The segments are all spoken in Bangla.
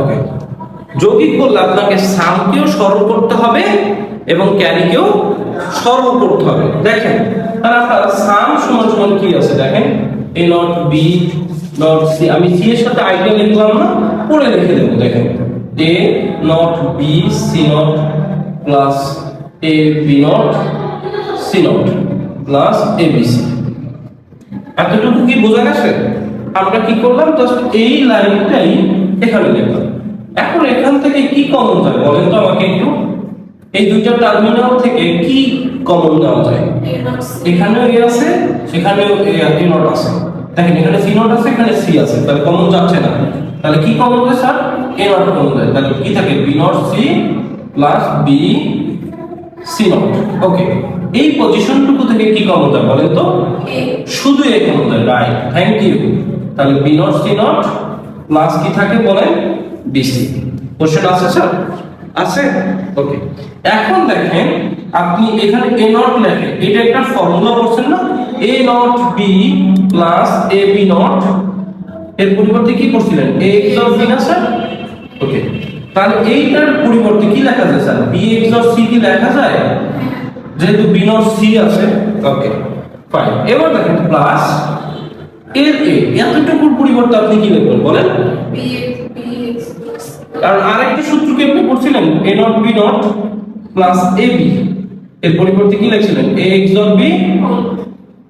ওকে। যৌগিক বললে, আপনাকে সামকেও সরল করতে হবে এবং ক্যারিকেও সরল করতে হবে। দেখেন তাহলে আপনার সাম সমান সমান কি আছে দেখেন? A not B not C আমি সি এর সাথে আইডিয়া লিখলাম না, পরে লিখে দেবো, দেখেন। A not B C not plus A B not C not plus A B C এতটুকু কি বোঝা গেছে? আমরা কি করলাম? জাস্ট এই লাইনটাই এখানে লিখলাম। এখন এখান থেকে কি কমন যায় বলেন তো আমাকে একটু। এই দুইটা টার্মিনাল থেকে কি কমন নেওয়া যায়? এখানেও এ আছে সেখানেও এ নট আছে। দেখেন এখানে সি নট আছে এখানে সি আছে। তাহলে কমন যাচ্ছে না। তাহলে কি কমন যায় স্যার? এ নট কমন যায় তাহলে কি থাকে? B not C plus B C not. Okay. এই পজিশনটুকু থেকে কি কমন যায় বলেন তো? শুধু এ কমন যায় রাইট। Thank you. তাহলে B not C not plus কি থাকে বলেন? বিসি কোশ্চেন আছে স্যার আছে? ওকে এখন দেখেন, আপনি এখানে এ নট লেখেন। এটা একটা ফর্মুলা করছেন না? A not B plus A B not এর পরিবর্তে কি করছিলেন? এ এক্স অফ বি না স্যার ওকে তাহলে এইটার পরিবর্তে কি লেখা যায় sir B X of C কি লেখা যায়? যেহেতু বি নট সি আছে। ওকে ফাইন এবার দেখেন প্লাস এর এ এতটুকুর পরিবর্তে আপনি কি লিখবেন, বলেন? কারণ আরেকটা সূত্র কি আপনি পড়ছিলেন? A not B not plus A B এর পরিবর্তে কি লিখছিলেন? A X dot B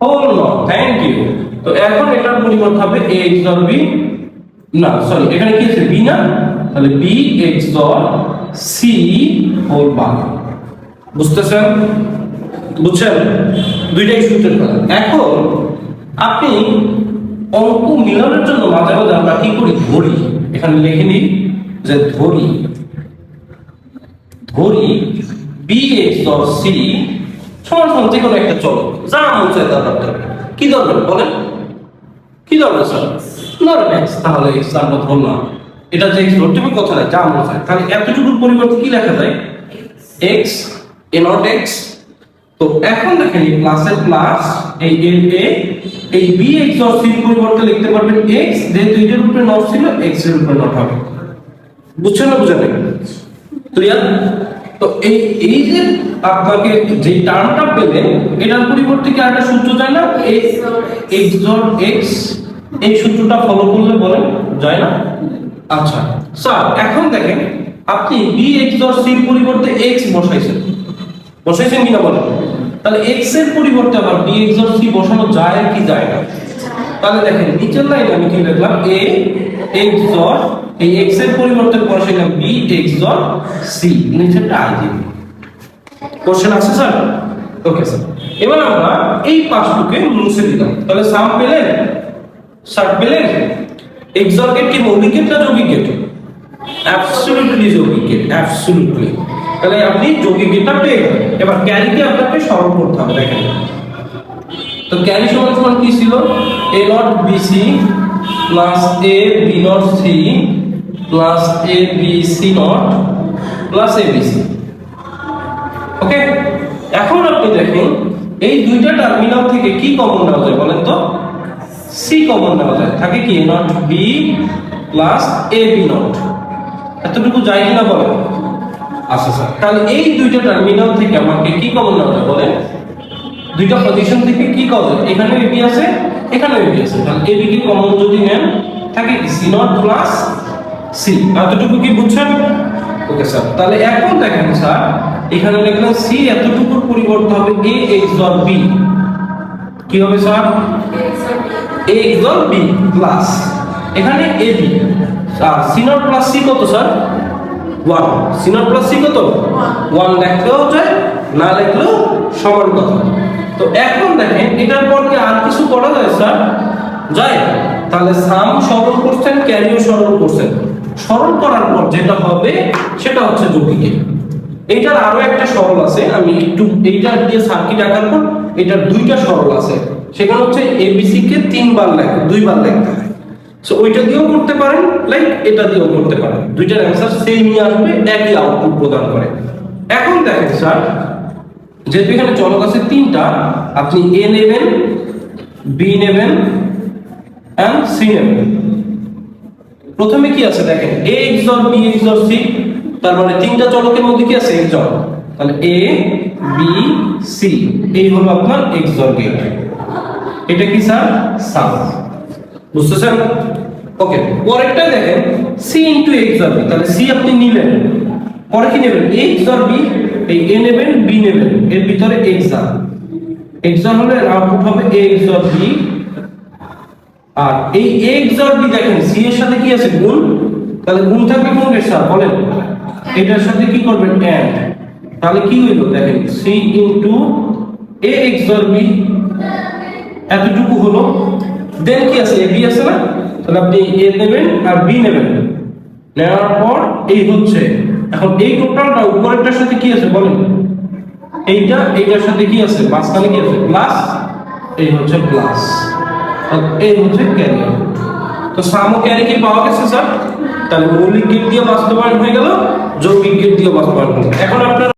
whole not thank you তো এখন এটার পরিবর্তে হবে এ এক্স ডট বি না সরি এখানে কি আছে বি না? তাহলে B X dot C whole bar বুঝতেছেন? বুঝছেন? দুইটাই সূত্রের কথা। এখন আপনি অঙ্ক মিলানোর জন্য মাঝে মাঝে আমরা কি করি? ধরি। এখানে লিখে নিই। যে ধরি ধরি, বি এক্স ডট সি, সমান সমান যে কোনো একটা চলো, যা মন চায় তা দরকার। কি দরকার বলেন? কি দরকার স্যার? ধরেন এক্স তাহলে এক্স আমরা ধরলাম। এটা যে এক্স ধরতে হবে কথা নাই, যা মন চায়। তাহলে এতটুকুর পরিবর্তে কি লেখা যায়? এক্স এ নট এক্স তো এখন দেখেন, এই প্লাসের প্লাস এই এর এ এই বি এক্স অর সি পরিবর্তে লিখতে পারবেন এক্স যেহেতু এটার উপরে নট ছিল এক্সের উপরে নট হবে। বুঝছেন না বুঝেন ক্লিয়ার তো এই এই যে আপনাকে যে টার্মটা পেলেন এটার পরিবর্তে কি একটা সূত্র যায় না? এক্স ডট এক্স এই সূত্রটা ফলো করলে বলেন যায় না? আচ্ছা স্যার, এখন দেখেন, আপনি বি এক্স ডট সির পরিবর্তে এক্স বসাইছেন। বসাইছেন কিনা বলেন? তাহলে এক্সের পরিবর্তে আবার বি এক্স ডট সি বসানো যায় কি যায় না? তাহলে দেখেন, নিচের লাইনে আমি কি লিখলাম? এ এক্স ডট এই এক্সের পরিবর্তে বসাইলাম বি এক্স ডট সি নিচেরটা আই দিই কোশ্চেন আছে স্যার ওকে স্যার এবার আমরা এই পাঁচটুকে মুছে দিলাম। তাহলে সাম পেলেন স্যার পেলেন এক্সর গেট কি মৌলিক গেট না যৌগিক গেট অ্যাবসলিউটলি যৌগিক গেট অ্যাবসলিউটলি তাহলে আপনি যৌগিক গেটটা পেয়ে গেলেন। এবার ক্যারিকে আপনাকে সরল করতে হবে, দেখেন। তো ক্যারি সমান সমান কি ছিল? A not B C plus A B not C plus A B C not plus A B C okay এখন আপনি দেখেন, এই দুইটা টার্মিনাল থেকে কি কমন নেওয়া যায় বলেন তো? সি কমন নেওয়া যায়। থাকে কি not B plus A B not এতটুকু যায় কিনা বলেন? আচ্ছা স্যার তাহলে এই দুইটা টার্মিনাল থেকে আমাকে কি কমন নেওয়া যায় বলেন? দুইটা পজিশন থেকে কি কমন এখানে এবি আছে এখানে এবি আছে। তাহলে এবি কে কমন যদি নেন, থাকে সি নট প্লাস সি। এতটুকু কি বুঝছেন? Okay, sir. তাহলে এখন দেখেন, স্যার, এখানে লিখলাম সি এতটুকুর পরিবর্তে হবে এ, এক্স ডট বি। কি হবে, sir? A, X dot B plus. এখানে এ, বি। আর সি নট প্লাস সি কত, sir? One. C not plus C কত? ওয়ান। লিখলেও যায় না লিখলেও সমান কথা। তো এখন দেখেন, এটার পর কি আর কিছু করা যায়, স্যার? যায়। তাহলে সাম সরল করছেন ক্যারিও সরল করছেন সরল করার পর যেটা হবে, সেটা হচ্ছে যৌগিকে এইটার আরও একটা সরল আছে, আমি একটু এইটা দিয়ে সার্কিট আঁকার পর এটার দুইটা সরল আছে। সেখানে হচ্ছে এবিসি কে তিনবার লেখ, দুইবার লিখতে হয় সো ওইটা দিয়েও করতে পারেন লাইক এটা দিয়েও করতে পারেন। দুইটার অ্যান্সার সেমই আসবে, একই আউটপুট প্রদান করে। এখন দেখেন স্যার যেহেতু এখানে চলক আছে তিনটা, আপনি এ নেবেন বি নেবেন এন্ড সি নেবেন। প্রথমে কি আছে দেখেন? A XOR B XOR C তার মানে তিনটা চলকের মধ্যে কি আছে? এক্সর তাহলে এ বি সি এই হলো আপনার এক্সর গেট এটা কি স্যার সাম বুঝতেছেন ওকে পরেরটা দেখেন সি ইনটু এক্সর বি তাহলে সি আপনি নিলেন। পরে কি নেবেন? এক্সর বি এই এ নেবেন বি নেবেন। এর ভিতরে এক্সর এক্সর হলে আউটপুট হবে এ এক্সর বি আর এই এ এক্সর বি দেখেন সি এর সাথে কি আছে? গুণ? তাহলে গুণ থাকবে কোন এর সাথে? বলেন। এটার সাথে কি করবেন? অ্যাড। তাহলে কি হইল? দেখেন C into A XOR B এতটুকু হলো। দেন কি আছে? বি আছে না? তাহলে আপনি এ নেবেন আর বি নেবেন। নেওয়ার পর এই হচ্ছে। এখন এই টোটালটা উপরেরটার সাথে কি আছে? বলেন। এইটা, এইটার সাথে কি আছে? মাঝখানে কি আছে? প্লাস এই হচ্ছে প্লাস এই হচ্ছে ক্যারি তো সাম ক্যারি কি পাওয়া গেছে স্যার তাহলে মৌলিক গেট দিয়ে বাস্তবায়ন হয়ে গেল যৌগিক গেট দিয়ে বাস্তবায়ন এখন আপনি